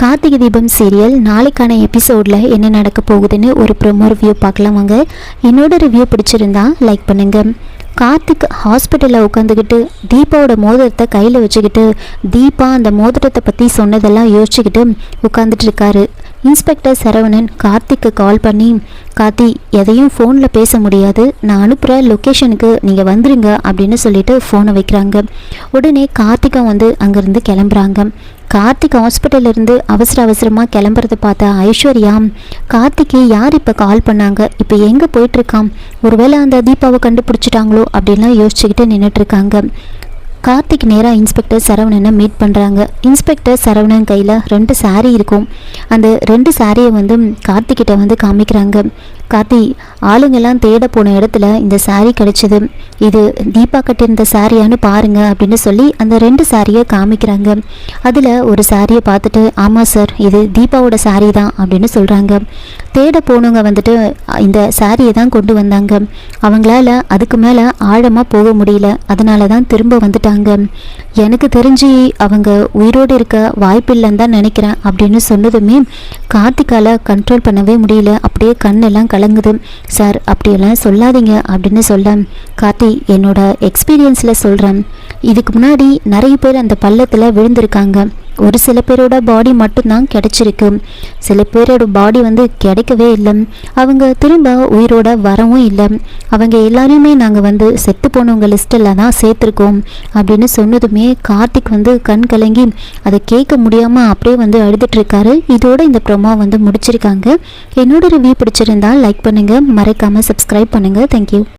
Karthigai Deepam serial நாளைக்கான எபிசோடில் என்ன நடக்க போகுதுன்னு ஒரு ப்ரொமோ ரிவ்யூ பார்க்கலாம் வாங்க. என்னோட ரிவ்யூ பிடிச்சிருந்தா லைக் பண்ணுங்க. கார்த்திக் ஹாஸ்பிட்டலில் உட்காந்துக்கிட்டு தீபாவோட மோதிரத்தை கையில் வச்சுக்கிட்டு தீபா அந்த மோதிரத்தை பற்றி சொன்னதெல்லாம் யோசிச்சுக்கிட்டு உட்காந்துட்டு இருக்காரு. இன்ஸ்பெக்டர் சரவணன் கார்த்திக்கு கால் பண்ணி கார்த்தி எதையும் ஃபோனில் பேச முடியாது. நான் அனுப்புகிற லொக்கேஷனுக்கு நீங்கள் வந்துடுங்க அப்படின்னு சொல்லிட்டு ஃபோனை வைக்கிறாங்க. உடனே கார்த்திகம் வந்து அங்கேருந்து கிளம்புறாங்க. கார்த்திக் ஹாஸ்பிட்டல்ல இருந்து அவசர அவசரமாக கிளம்புறத பார்த்த ஐஸ்வர்யா கார்த்திக்கு யார் இப்போ கால் பண்ணாங்க? இப்போ எங்கே போயிட்டுருக்கான் ஒருவேளை அந்த தீபாவை கண்டுபிடிச்சிட்டாங்களோ? அப்படின்லாம் யோசிச்சுக்கிட்டு நின்றுட்டு இருக்காங்க கார்த்திக் நேராக இன்ஸ்பெக்டர் சரவணனை மீட் பண்ணுறாங்க இன்ஸ்பெக்டர் சரவணன் கையில் ரெண்டு saree இருக்கும். அந்த ரெண்டு சாரியை வந்து கார்த்திக்கிட்ட வந்து காமிக்கிறாங்க. கார்த்தி ஆளுங்கெல்லாம் தேட போன இடத்துல இந்த saree கிடைச்சது. இது தீபா கட்டியிருந்த சாரியான்னு பாருங்க அப்படின்னு சொல்லி அந்த ரெண்டு சாரியை காமிக்கிறாங்க. அதில் ஒரு சாரியை பார்த்துட்டு ஆமாம் சார் இது தீபாவோட saree தான் அப்படின்னு சொல்கிறாங்க தேட போனவங்க வந்துட்டு இந்த சாரியை தான் கொண்டு வந்தாங்க. அவங்களால அதுக்கு மேலே ஆழமாக போக முடியல. அதனால தான் திரும்ப வந்துட்டாங்க. எனக்கு தெரிஞ்சு அவங்க உயிரோடு இருக்க வாய்ப்பில்லைன்னு தான் நினைக்கிறேன் அப்படின்னு சொன்னதுமே கார்த்திகால கண்ட்ரோல் பண்ணவே முடியல. அப்படியே கண்ணெல்லாம் கலங்குது. சார் அப்படியெல்லாம் சொல்லாதீங்க அப்படின்னு சொல்ல கார்த்தி என்னோட எக்ஸ்பீரியன்ஸில் சொல்கிறேன் இதுக்கு முன்னாடி நிறைய பேர் அந்த பள்ளத்தில் விழுந்திருக்காங்க. ஒரு சில பேரோட பாடி மட்டும்தான் கிடைச்சிருக்கு. சில பேரோட பாடி வந்து கிடைக்கவே இல்லை. அவங்க திரும்ப உயிரோட வரவும் இல்லை. அவங்க எல்லாரையுமே நாங்கள் வந்து செத்து போனவங்க லிஸ்ட்டில் தான் சேர்த்துருக்கோம் அப்படின்னு சொன்னதுமே கார்த்திக் வந்து கண் கலங்கி அதை கேட்க முடியாமல் அப்படியே வந்து அழுதுட்டுருக்காரு இதோட இந்த ப்ரொமோ வந்து முடிச்சிருக்காங்க. என்னோட ரிவ்யூ பிடிச்சிருந்தால் லைக் பண்ணுங்கள் மறக்காமல் சப்ஸ்கிரைப் பண்ணுங்கள் தேங்க்யூ